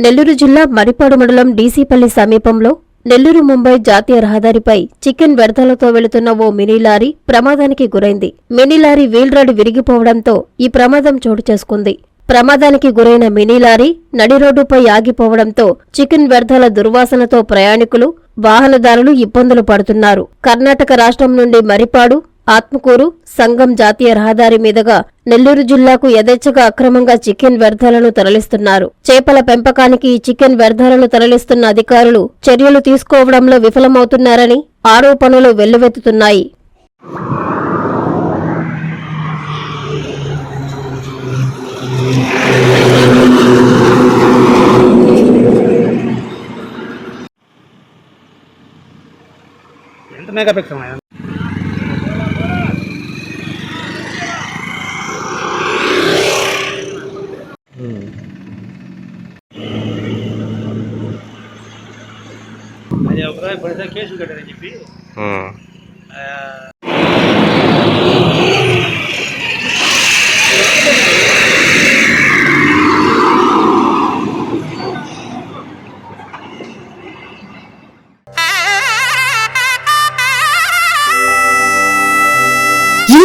నెల్లూరు జిల్లా మరిపాడు మండలం డీసీపల్లి సమీపంలో నెల్లూరు ముంబై జాతీయ రహదారిపై చికెన్ వ్యర్థాలతో వెళుతున్న ఓ మినీ లారీ ప్రమాదానికి గురైంది. మినీ లారీ వీల్ రాడ్ విరిగిపోవడంతో ఈ ప్రమాదం చోటు చేసుకుంది. ప్రమాదానికి గురైన మినీ లారీ నడి రోడ్డుపై ఆగిపోవడంతో చికెన్ వ్యర్థాల దుర్వాసనతో ప్రయాణికులు వాహనదారులు ఇబ్బందులు పడుతున్నారు. కర్ణాటక రాష్ట్రం నుండి మరిపాడు ఆత్మకూరు సంగం జాతీయ రహదారి మీదుగా నెల్లూరు జిల్లాకు యథేచ్ఛగా అక్రమంగా చికెన్ వ్యర్థాలను తరలిస్తున్నారు. చేపల పెంపకానికి ఈ చికెన్ వ్యర్థాలను తరలిస్తున్న అధికారులు చర్యలు తీసుకోవడంలో విఫలమవుతున్నారని ఆరోపణలు వెల్లువెత్తుతున్నాయి. ఎంత మెగా కేసులు కట్టారని చెప్పి